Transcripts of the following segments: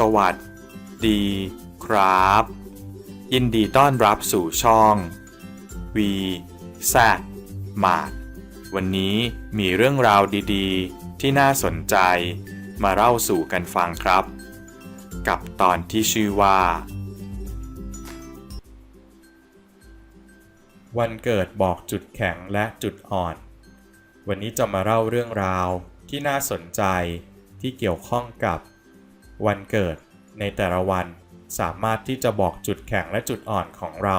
สวัสดีครับ ยินดีต้อนรับสู่ช่อง V Z มาดวันนี้มีเรื่องราวดีๆ ที่น่าสนใจมาเล่าสู่กันฟังครับ กับตอนที่ชื่อว่า วันเกิดบอกจุดแข็งและจุดอ่อน วันนี้จะมาเล่าเรื่องราวที่น่าสนใจที่เกี่ยวข้องกับ วันเกิด ในแต่ละวันสามารถที่จะบอกจุดแข็งและจุดอ่อนของเรา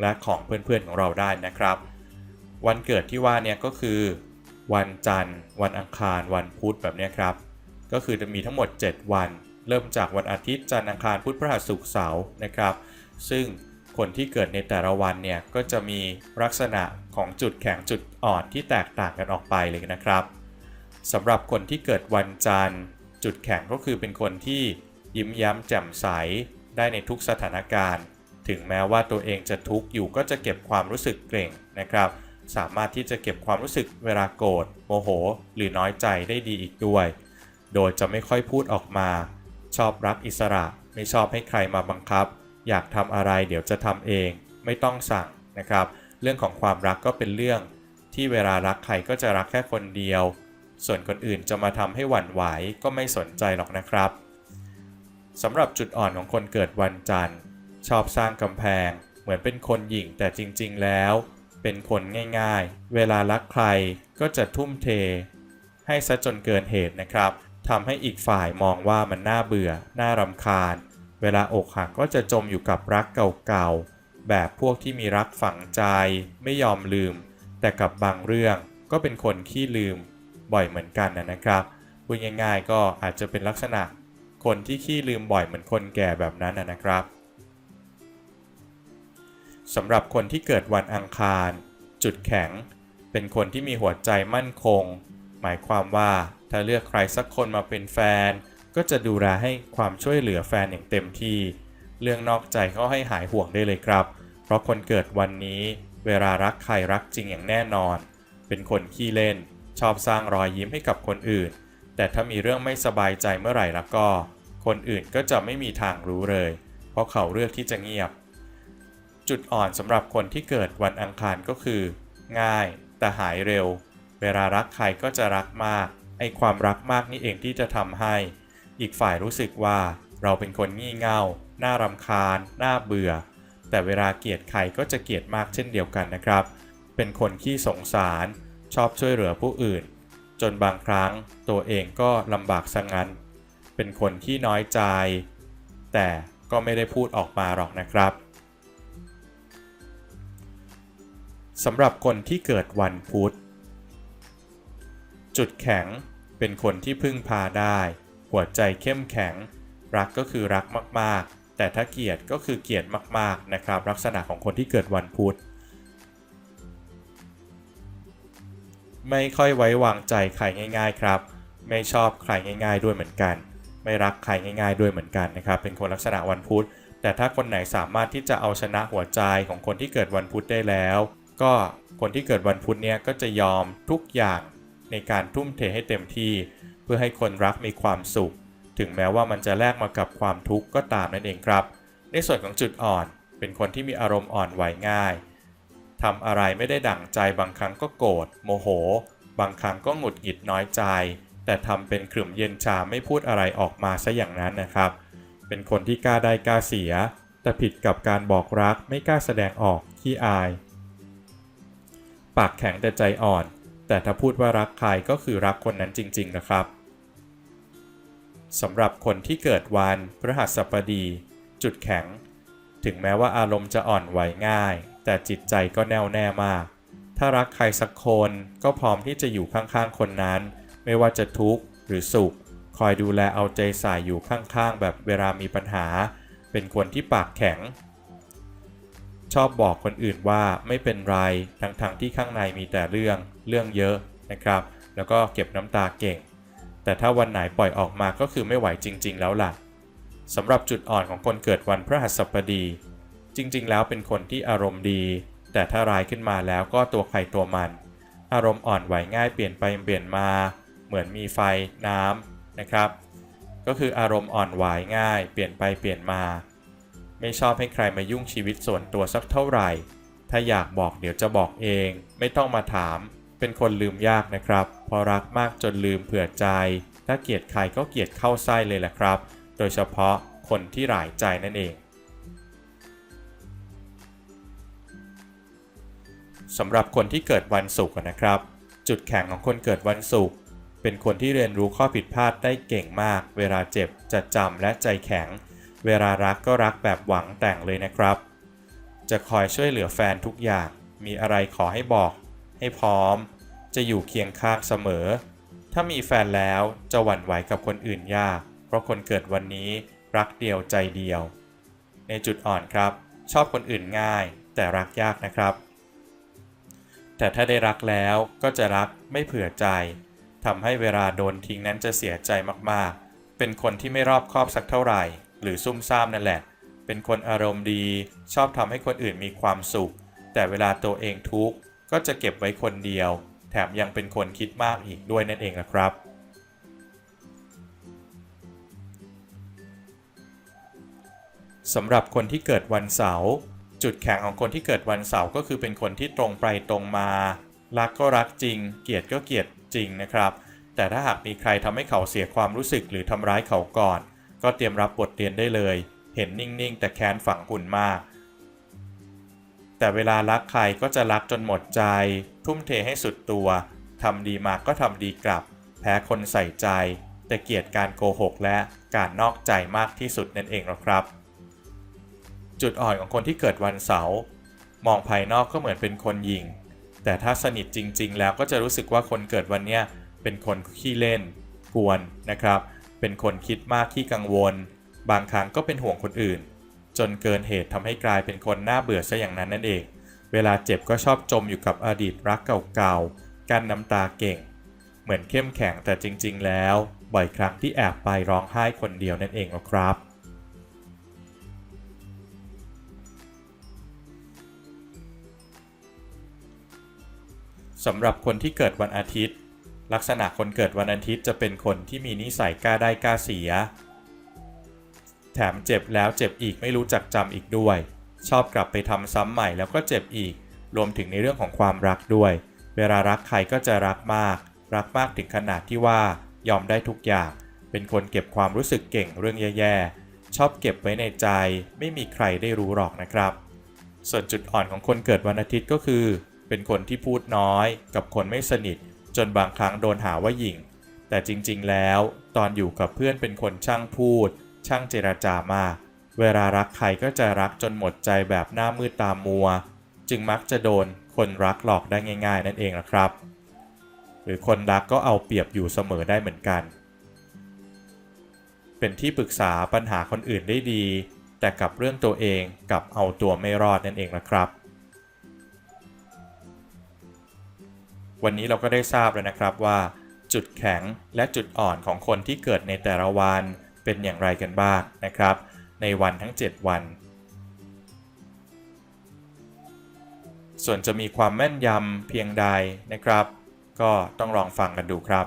และของเพื่อนๆของเราได้นะครับ วันเกิดที่ว่าเนี่ยก็คือ วันจันทร์ วันอังคาร วันพุธแบบนี้ครับ ก็คือจะมีทั้งหมด 7 วัน เริ่มจากวันอาทิตย์จันทร์อังคารพุธพฤหัสศุกร์เสาร์นะครับ ซึ่งคนที่เกิดในแต่ละวันเนี่ยก็จะมีลักษณะของจุดแข็งจุดอ่อนที่แตกต่างกันออกไปเลยนะครับสำหรับคนที่เกิดวันจันทร์ จุดแข็งก็คือเป็นคนที่ยิ้มย้มแจ่มใสได้ในทุกสถานการณ์ ถึงแม้ว่าตัวเองจะทุกข์อยู่ก็จะเก็บความรู้สึกเกรงนะครับ สามารถที่จะเก็บความรู้สึกเวลาโกรธโมโห หรือน้อยใจได้ดีอีกด้วย โดยจะไม่ค่อยพูดออกมา ชอบรักอิสระ ไม่ชอบให้ใครมาบังคับ อยากทำอะไรเดี๋ยวจะทำเอง ไม่ต้องสั่งนะครับ เรื่องของความรักก็เป็นเรื่องที่เวลารักใครก็จะรักแค่คนเดียว ส่วนคนอื่นจะมาทำให้หวั่นไหวก็ไม่สนใจหรอกนะครับสำหรับจุดอ่อนของคนเกิดวันจันทร์ ชอบสร้างกำแพง เหมือนเป็นคนหยิ่งแต่จริงๆแล้ว เป็นคนง่ายๆ เวลารักใครก็จะทุ่มเท ให้ซะจนเกินเหตุนะครับทำให้อีกฝ่ายมองว่ามันน่าเบื่อ น่ารำคาญ เวลาอกหักก็จะจมอยู่กับรักเก่าๆ แบบพวกที่มีรักฝังใจ ไม่ยอมลืม แต่กับบางเรื่องก็เป็นคนขี้ลืม บ่อยเหมือนกันนะครับพูดง่ายๆ ก็อาจจะเป็นลักษณะคนที่ขี้ลืมบ่อยเหมือนคนแก่แบบนั้นนะครับสำหรับคนที่เกิดวันอังคาร จุดแข็ง เป็นคนที่มีหัวใจมั่นคง หมายความว่าถ้าเลือกใครสักคนมาเป็นแฟน ก็จะดูแลให้ความช่วยเหลือแฟนอย่างเต็มที่ เรื่องนอกใจเขาให้หายห่วงได้เลยครับ เพราะคนเกิดวันนี้ เวลารักใครรักจริงอย่างแน่นอน เป็นคนขี้เล่น ชอบสร้างรอยยิ้มให้กับคนอื่น แต่ถ้ามีเรื่องไม่สบายใจเมื่อไหร่แล้วก็ คนอื่นก็จะไม่มีทางรู้เลย เพราะเขาเลือกที่จะเงียบ จุดอ่อนสำหรับคนที่เกิดวันอังคารก็คือ ง่าย แต่หายเร็ว เวลารักใครก็จะรักมาก ไอความรักมากนี่เองที่จะทำให้ อีกฝ่ายรู้สึกว่าเราเป็นคนงี่เง่า น่ารำคาญ น่าเบื่อ แต่เวลาเกลียดใครก็จะเกลียดมากเช่นเดียวกันนะครับ เป็นคนขี้สงสาร ชอบช่วยเหลือผู้อื่น จนบางครั้งตัวเองก็ลำบากสังงัน เป็นคนที่น้อยใจ แต่ก็ไม่ได้พูดออกมาหรอกนะครับสำหรับคนที่เกิดวันพุธ จุดแข็งเป็นคนที่พึ่งพาได้ หัวใจเข้มแข็ง รักก็คือรักมากๆ แต่ถ้าเกลียดก็คือเกลียดมากๆนะครับ ลักษณะของคนที่เกิดวันพุธ ไม่ค่อยไว้วางใจใครง่าย ๆ ครับ ไม่ชอบใครง่าย ๆ ด้วยเหมือนกัน ไม่รักใครง่าย ๆ ด้วยเหมือนกันนะครับ เป็นคนลักษณะวันพุธ แต่ถ้าคนไหนสามารถที่จะเอาชนะหัวใจของคนที่เกิดวันพุธได้แล้ว ก็คนที่เกิดวันพุธเนี้ยก็จะยอมทุกอย่างในการทุ่มเทให้เต็มที่ เพื่อให้คนรักมีความสุข ถึงแม้ว่ามันจะแลกมากับความทุกข์ก็ตามนั่นเองครับ ในส่วนของจุดอ่อน เป็นคนที่มีอารมณ์อ่อนไหวง่าย ทำอะไรไม่ได้ดั่งใจบางครั้งก็โกรธโมโห บางครั้งก็หงุดหงิดน้อยใจ แต่ทำเป็นขรึมเย็นชาไม่พูดอะไรออกมาซะอย่างนั้นนะครับ เป็นคนที่กล้าได้กล้าเสีย แต่ผิดกับการบอกรักไม่กล้าแสดงออกขี้อาย ปากแข็งแต่ใจอ่อน แต่ถ้าพูดว่ารักใครก็คือรักคนนั้นจริง ๆ นะครับสำหรับคนที่เกิดวันพฤหัสบดี จุดแข็ง ถึงแม้ว่าอารมณ์จะอ่อนไหวง่าย แต่จิตใจก็แน่วแน่มาก ถ้ารักใครสักคนก็พร้อมที่จะอยู่ข้างๆคนนั้น ไม่ว่าจะทุกข์หรือสุข คอยดูแลเอาใจใส่อยู่ข้างๆ แบบเวลามีปัญหา เป็นคนที่ปากแข็ง ชอบบอกคนอื่นว่าไม่เป็นไร ทั้งๆทที่ข้างในมีแต่เรื่องเรื่องเยอะนะครับ แล้วก็เก็บน้ำตาเก่ง แต่ถ้าวันไหนปล่อยออกมาก็คือไม่ไหวจริง ๆ แล้วล่ะสำหรับจุดอ่อนของคนเกิดวันพฤหัสบดี จริงๆ แล้วเป็นคนที่อารมณ์ดี แต่ถ้าร้ายขึ้นมาแล้วก็ตัวใครตัวมัน อารมณ์อ่อนไหวง่ายเปลี่ยนไปเปลี่ยนมา เหมือนมีไฟน้ำนะครับ ก็คืออารมณ์อ่อนไหวง่าย เปลี่ยนไปเปลี่ยนมา ไม่ชอบให้ใครมายุ่งชีวิตส่วนตัวสักเท่าไหร่ ถ้าอยากบอกเดี๋ยวจะบอกเอง ไม่ต้องมาถาม เป็นคนลืมยากนะครับ พอรักมากจนลืมเผื่อใจ ถ้าเกลียดใครก็เกลียดเข้าไส้เลยแหละครับ โดยเฉพาะคนที่หลายใจนั่นเอง สำหรับคนที่เกิดวันศุกร์นะครับ จุดแข็งของคนเกิดวันศุกร์เป็นคนที่เรียนรู้ข้อผิดพลาดได้เก่งมาก เวลาเจ็บจะจำและใจแข็ง เวลารักก็รักแบบหวังแต่งเลยนะครับ จะคอยช่วยเหลือแฟนทุกอย่าง มีอะไรขอให้บอก ให้พร้อม จะอยู่เคียงข้างเสมอ ถ้ามีแฟนแล้วจะหวั่นไหวกับคนอื่นยาก เพราะคนเกิดวันนี้รักเดียวใจเดียว ในจุดอ่อนครับ ชอบคนอื่นง่าย แต่รักยากนะครับ แต่ถ้าได้รักแล้วก็จะรักไม่เผื่อใจทำให้เวลาโดนทิ้งนั้นจะเสียใจมากๆ เป็นคนที่ไม่รอบคอบสักเท่าไหร่ หรือซุ่มซ่ามนั่นแหละ เป็นคนอารมณ์ดี ชอบทำให้คนอื่นมีความสุข แต่เวลาตัวเองทุกข์ก็จะเก็บไว้คนเดียว แถมยังเป็นคนคิดมากอีกด้วยนั่นเองนะครับ สำหรับคนที่เกิดวันเสาร์ จุดแข็งของคนที่เกิดวันเสาร์ก็คือเป็นคนที่ตรงไปตรงมา รักก็รักจริง เกลียดก็เกลียดจริงนะครับ แต่ถ้าหากมีใครทำให้เขาเสียความรู้สึกหรือทำร้ายเขาก่อน ก็เตรียมรับบทเรียนได้เลย เห็นนิ่งๆ แต่แค้นฝังหุ่นมาก แต่เวลารักใครก็จะรักจนหมดใจ ทุ่มเทให้สุดตัวทำดีมาก็ทำดีกลับ แพ้คนใส่ใจ แต่เกลียดการโกหกและการนอกใจมากที่สุดนั่นเองหรอกครับ จุดอ่อนของคนที่เกิดวันเสาร์มองภายนอกก็เหมือนเป็นคนหยิง แต่ถ้าสนิทจริง ๆ แล้วก็จะรู้สึกว่าคนเกิดวันเนี้ยเป็นคนขี้เล่น กวนนะครับ เป็นคนคิดมากขี้กังวล บางครั้งก็เป็นห่วงคนอื่น จนเกินเหตุทำให้กลายเป็นคนน่าเบื่อซะอย่างนั้นนั่นเอง เวลาเจ็บก็ชอบจมอยู่กับอดีตรักเก่าๆกันน้ำตาเก่ง เหมือนเข้มแข็งแต่จริง ๆ แล้ว บ่อยครั้งที่แอบไปร้องไห้คนเดียวนั่นเองนะครับ สำหรับคนที่เกิดวันอาทิตย์ ลักษณะคนเกิดวันอาทิตย์จะเป็นคนที่มีนิสัยกล้าได้กล้าเสีย แถมเจ็บแล้วเจ็บอีกไม่รู้จักจำอีกด้วย ชอบกลับไปทำซ้ำใหม่แล้วก็เจ็บอีก รวมถึงในเรื่องของความรักด้วย เวลารักใครก็จะรักมาก รักมากถึงขนาดที่ว่ายอมได้ทุกอย่าง เป็นคนเก็บความรู้สึกเก่งเรื่องแย่ๆ ชอบเก็บไว้ในใจ ไม่มีใครได้รู้หรอกนะครับ ส่วนจุดอ่อนของคนเกิดวันอาทิตย์ก็คือ เป็นคนที่พูดน้อยกับคนไม่สนิท จนบางครั้งโดนหาว่าหยิ่ง แต่จริงๆ แล้ว ตอนอยู่กับเพื่อนเป็นคนช่างพูด ช่างเจราจามาก เวลารักใครก็จะรักจนหมดใจแบบหน้ามืดตามัว จึงมักจะโดนคนรักหลอกได้ง่าย ๆ นั่นเองนะครับ หรือคนรักก็เอาเปรียบอยู่เสมอได้เหมือนกัน เป็นที่ปรึกษาปัญหาคนอื่นได้ดี แต่กับเรื่องตัวเองกับเอาตัวไม่รอดนั่นเองนะครับ วันนี้เราก็ได้ทราบแล้วนะครับว่า จุดแข็งและจุดอ่อนของคนที่เกิดในแต่ละวันเป็นอย่างไรกันบ้างนะครับ ในวันทั้ง 7 วัน ส่วนจะมีความแม่นยำเพียงใดนะครับ ก็ต้องลองฟังกันดูครับ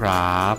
ครับ